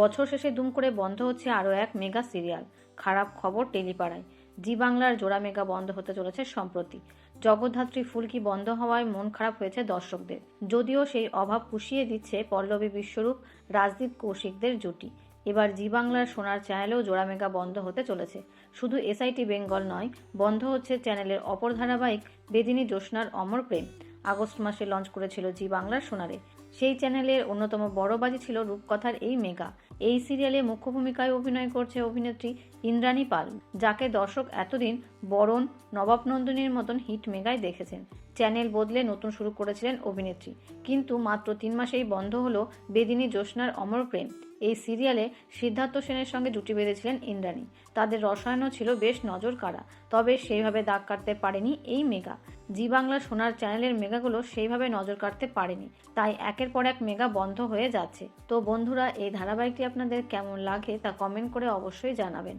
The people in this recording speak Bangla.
বছর শেষে দুম করে বন্ধ হচ্ছে আরও এক মেগা সিরিয়াল। খারাপ খবর টেলিপাড়ায়। জি বাংলার জোড়া মেগা বন্ধ হতে চলেছে সম্প্রতি। জগদ্ধাত্রী ফুলকি বন্ধ হওয়ায় মন খারাপ হয়েছে দর্শকদের। যদিও সেই অভাব পুষিয়ে দিচ্ছে পল্লবী বিশ্বরূপ, রাজদীপ কৌশিকদের জুটি। এবার জি বাংলার সোনার চ্যানেলেও জোড়া মেগা বন্ধ হতে চলেছে। শুধু এসআইটি বেঙ্গল নয়, বন্ধ হচ্ছে চ্যানেলের অপর ধারাবাহিক বেদিনী জ্যোৎস্নার অমর প্রেম। আগস্ট মাসে লঞ্চ করেছিল জি বাংলার সোনারে সেই চ্যানেলের অন্যতম বড় বাজি ছিল রূপকথার এই মেগা। এই সিরিয়ালে মুখ্য ভূমিকায় অভিনয় করছে অভিনেত্রী ইন্দ্রাণী পাল, যাকে দর্শক এতদিন বরণ, নবাব নন্দিনীর মতন হিট মেগায় দেখেছেন। চ্যানেল বদলে নতুন শুরু করেছিলেন অভিনেত্রী। কিন্তু মাত্র তিন মাসেই বন্ধ হলো বেদিনী জ্যোৎস্নার অমর প্রেম। এই সিরিয়ালে সিদ্ধার্থ সেনের সঙ্গে জুটি বেঁধেছিলেন ইন্দ্রাণী। তাদের রসায়নও ছিল বেশ নজর কাড়া তবে সেইভাবে দাগ কাটতে পারেনি এই মেগা। জি বাংলা সোনার চ্যানেলের মেগাগুলো সেইভাবে নজর কাটতে পারেনি, তাই একের পর এক মেগা বন্ধ হয়ে যাচ্ছে। তো বন্ধুরা, এই ধারাবাহিকটি আপনাদের কেমন লাগে তা কমেন্ট করে অবশ্যই জানাবেন।